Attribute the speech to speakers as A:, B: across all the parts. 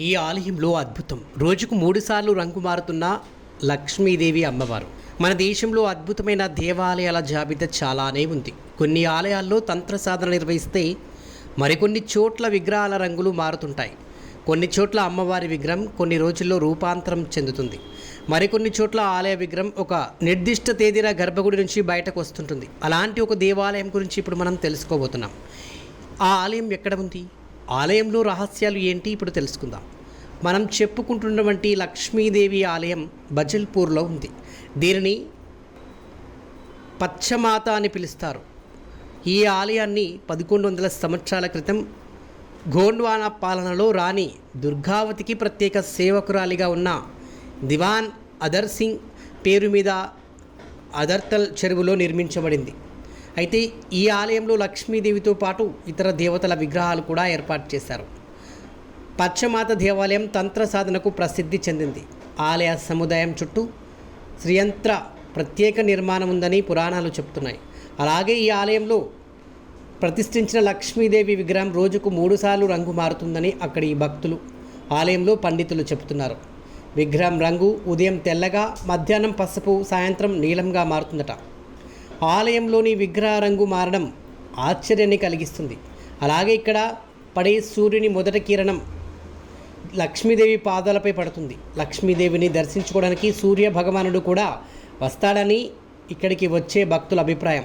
A: ఈ ఆలయంలో అద్భుతం. రోజుకు మూడుసార్లు రంగు మారుతున్న లక్ష్మీదేవి అమ్మవారు. మన దేశంలో అద్భుతమైన దేవాలయాల జాబితా చాలానే ఉంది. కొన్ని ఆలయాల్లో తంత్ర సాధన నిర్వహిస్తే మరికొన్ని చోట్ల విగ్రహాల రంగులు మారుతుంటాయి. కొన్ని చోట్ల అమ్మవారి విగ్రహం కొన్ని రోజుల్లో రూపాంతరం చెందుతుంది. మరికొన్ని చోట్ల ఆలయ విగ్రహం ఒక నిర్దిష్ట తేదీన గర్భగుడి నుంచి బయటకు వస్తుంటుంది. అలాంటి ఒక దేవాలయం గురించి ఇప్పుడు మనం తెలుసుకోబోతున్నాం. ఆ ఆలయం ఎక్కడ ఉంది? ఆలయంలో రహస్యాలు ఏంటి ఇప్పుడు తెలుసుకుందాం. మనం చెప్పుకుంటున్నటువంటి లక్ష్మీదేవి ఆలయం బజల్పూర్లో ఉంది. దీనిని పచ్చమాత అని పిలుస్తారు. ఈ ఆలయాన్ని పదకొండు వందల సంవత్సరాల క్రితం గోండ్వానా పాలనలో రాణి దుర్గావతికి ప్రత్యేక సేవకురాలిగా ఉన్న దివాన్ అదర్ సింగ్ పేరు మీద అదర్తల్ చెరువులో నిర్మించబడింది. అయితే ఈ ఆలయంలో లక్ష్మీదేవితో పాటు ఇతర దేవతల విగ్రహాలు కూడా ఏర్పాటు చేశారు. పచ్చమాత దేవాలయం తంత్ర సాధనకు ప్రసిద్ధి చెందింది. ఆలయ సముదాయం చుట్టూ శ్రీయంత్ర ప్రత్యేక నిర్మాణం ఉందని పురాణాలు చెప్తున్నాయి అలాగే ఈ ఆలయంలో ప్రతిష్ఠించిన లక్ష్మీదేవి విగ్రహం రోజుకు మూడుసార్లు రంగు మారుతుందని అక్కడి భక్తులు ఆలయంలో పండితులు చెబుతున్నారు. విగ్రహం రంగు ఉదయం తెల్లగా మధ్యాహ్నం పసుపు సాయంత్రం నీలంగా మారుతుందట. ఆలయంలోని విగ్రహ రంగు మారడం ఆశ్చర్యాన్ని కలిగిస్తుంది. అలాగే ఇక్కడ పడే సూర్యుని మొదటి కిరణం లక్ష్మీదేవి పాదాలపై పడుతుంది. లక్ష్మీదేవిని దర్శించుకోవడానికి సూర్య భగవానుడు కూడా వస్తాడని ఇక్కడికి వచ్చే భక్తుల అభిప్రాయం.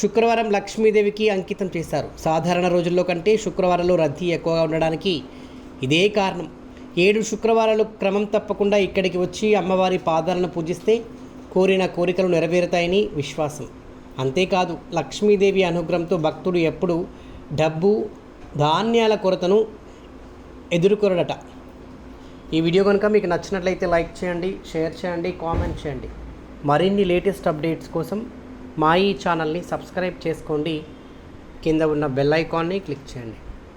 A: శుక్రవారం లక్ష్మీదేవికి అంకితం చేశారు. సాధారణ రోజుల్లో కంటే శుక్రవారంలో రద్దీ ఎక్కువగా ఉండడానికి ఇదే కారణం. ఏడు శుక్రవారాలు క్రమం తప్పకుండా ఇక్కడికి వచ్చి అమ్మవారి పాదాలను పూజిస్తే కోరిన కోరికలు నెరవేరుతాయని విశ్వాసం. అంతేకాదు లక్ష్మీదేవి అనుగ్రహంతో భక్తుడు ఎప్పుడు డబ్బు ధాన్యాల కొరతను ఎదుర్కొనడట. ఈ వీడియో కనుక మీకు నచ్చినట్లయితే లైక్ చేయండి షేర్ చేయండి కామెంట్ చేయండి. మరిన్ని లేటెస్ట్ అప్డేట్స్ కోసం మా ఈ ఛానల్ని సబ్స్క్రైబ్ చేసుకోండి. కింద ఉన్న బెల్ ఐకాన్ని క్లిక్ చేయండి.